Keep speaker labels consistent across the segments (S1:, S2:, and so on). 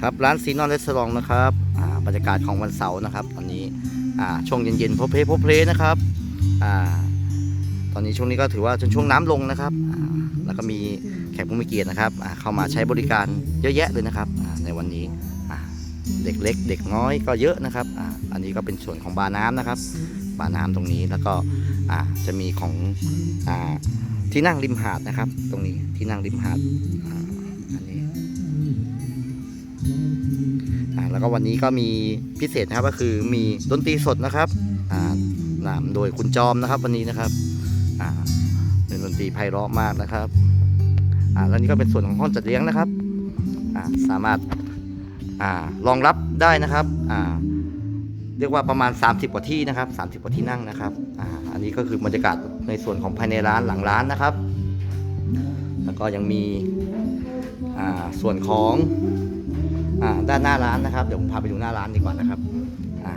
S1: ครับร้านซีนอนเรสซอร์นะครับบรรยากาศของวันเสาร์นะครับ ตอนนี้ช่วงเย็นๆพบเพลพบเพลนะครับอตอนนี้ช่วงนี้ก็ถือว่าจนช่วงน้ำลงนะครับแล้วก็มีแขกผู้มีเกียรตินะครับเข้ามาใช้บริการเยอะแยะเลยนะครับในวันนี้เด็กเล็ก เด็กน้อยก็เยอะนะครับอ,อันนี้ก็เป็นส่วนของบาร์น้ำนะครับ บาร์น้ำตรงนี้แล้วก็จะมีของอที่นั่งริมหาดนะครับ ตรงนี้ที่นั่งริมหาดอ,อันนี้ แล้วก็วันนี้ก็มีพิเศษนะครับก็คือมีดนตรีสดนะครับอ่านำโดยคุณจอมนะครับวันนี้นะครับอ่าเป็นดนตรีไพเราะมากนะครับอ่าแล้วนี่ก็เป็นส่วนของห้องจัดเลี้ยงนะครับอ่าสามารถอ่ารองรับได้นะครับอ่าเรียกว่าประมาณ 30 กว่าที่นะครับ 30 กว่าที่นั่งนะครับอ่าอันนี้ก็คือบรรยากาศในส่วนของภายในร้านหลังร้านนะครับ แล้วก็ยังมีอ่าส่วนของ ด้านหน้าร้านนะครับ เดี๋ยวผมพาไปดูหน้าร้านดีกว่านะครับอ่า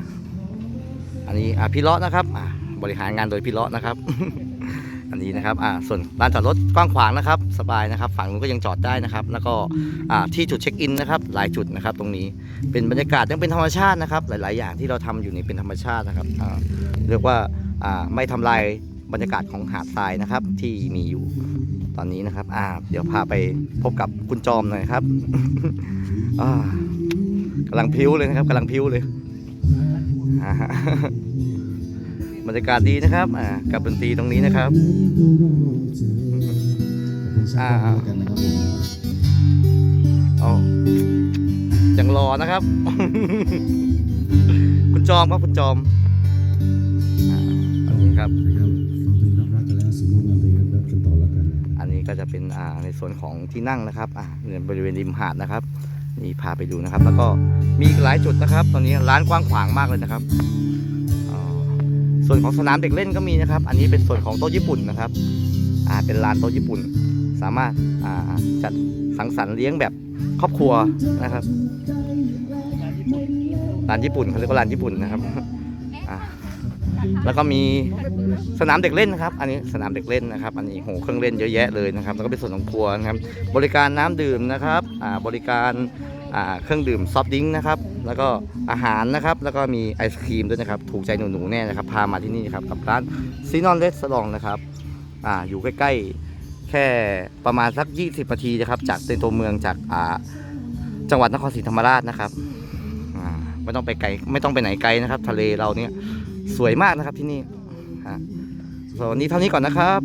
S1: อันนี้อ่าพี่เลาะนะครับอ่าบริหารงานโดยพี่เลาะนะครับ อันนี้นะครับอ่าส่วนลานจอดรถกว้างขวางนะครับ สบายนะครับ ฝั่งนู้นก็ยังจอดได้นะครับ แล้วก็อ่าที่จุดเช็คอินนะครับ หลายจุดนะครับ ตรงนี้เป็นบรรยากาศยังเป็นธรรมชาตินะครับ หลาย ๆ อย่างที่เราทำอยู่นี่เป็นธรรมชาตินะครับอ่าเรียกว่าอ่าไม่ทำลายบรรยากาศของหาดทรายนะครับที่มีอยู่ ตอนนี้นะครับ อ่า เดี๋ยวพาไปพบกับคุณจอมหน่อยครับอ่ากำลังพิ้วเลยนะครับกำลังพิ้วเลยอ่าบรรยากาศดีนะครับ อ่า กับดนตรีตรงนี้นะครับอ่าอ๋อยังรอนะครับ คุณจอมครับคุณจอม ก็จะเป็นในส่วนของที่นั่งนะครับในบริเวณริมหาดนะครับ นี่พาไปดูนะครับ แล้วก็มีหลายจุดนะครับ ตอนนี้ร้านกว้างขวางมากเลยนะครับ ส่วนของสนามเด็กเล่นก็มีนะครับ อันนี้เป็นส่วนของโต๊ะญี่ปุ่นนะครับเป็นลานโต๊ะญี่ปุ่น สามารถาจัดสังสรรค์เลี้ยงแบบครอบครัวนะครับร้านญี่ปุ่นเขาเรียกว่าร้านญี่ปุ่นนะครับ แล้วก็มีสนามเด็กเล่นนะครับ อันนี้สนามเด็กเล่นนะครับ อันนี้โหเครื่องเล่นเยอะแยะเลยนะครับ แล้วก็เป็นส่วนของครัวนะครับ บริการน้ำดื่มนะครับอ่าบริการอ่าเครื่องดื่มซอฟต์ดริงก์นะครับ แล้วก็อาหารนะครับ แล้วก็มีไอศครีมด้วยนะครับ ถูกใจหนูๆแน่นะครับ พามาที่นี่ครับ กับร้านซีนอนเลสสลองนะครับ อ่า อยู่ใกล้ๆ แค่ประมาณสัก 20นาทีนะครับ จากในตัวเมืองจากอ่าจังหวัดนครศรีธรรมราชนะครับ อ่า ไม่ต้องไปไกล ไม่ต้องไปไหนไกลนะครับ ทะเลเราเนี่ย สวยมากนะครับที่นี่อ่าส่วนวันนี้เท่านี้ก่อนนะครับ